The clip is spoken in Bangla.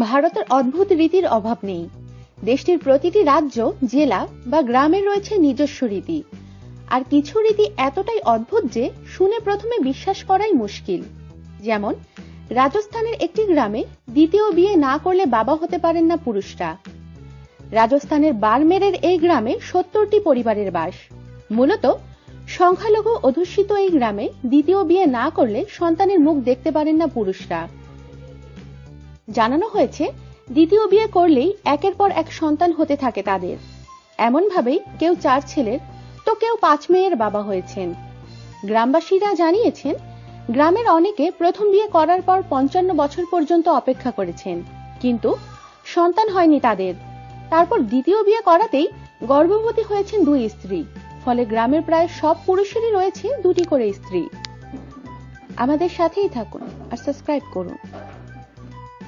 ভারতের অদ্ভুত রীতির অভাব নেই। দেশটির প্রতিটি রাজ্য, জেলা বা গ্রামে রয়েছে নিজস্ব রীতি। আর কিছু রীতি এতটাই অদ্ভুত যে শুনে প্রথমে বিশ্বাস করাই মুশকিল। যেমন, রাজস্থানের একটি গ্রামে দ্বিতীয় বিয়ে না করলে বাবা হতে পারেন না পুরুষরা। রাজস্থানের বারমেরের এই গ্রামে সত্তরটি পরিবারের বাস। মূলত, সংখ্যালঘু অধ্যুষিত এই গ্রামে দ্বিতীয় বিয়ে না করলে সন্তানের মুখ দেখতে পারেন না পুরুষরা। জানানো হয়েছে, দ্বিতীয় বিয়ে করলেই একের পর এক সন্তান হতে থাকে তাদের। এমনভাবেই কেউ চার ছেলের, তো কেউ পাঁচ মেয়ের বাবা হয়েছেন। গ্রামবাসীরা জানিয়েছেন, গ্রামের অনেকে প্রথম বিয়ে করার পর পঞ্চান্ন বছর পর্যন্ত অপেক্ষা করেছেন। কিন্তু সন্তান হয়নি তাদের। তারপর দ্বিতীয় বিয়ে করাতেই গর্ভবতী হয়েছেন দুই স্ত্রী, ফলে গ্রামের প্রায় সব পুরুষেরই রয়েছে দুটি করে স্ত্রী। আমাদের সাথেই থাকুন আর সাবস্ক্রাইব করুন।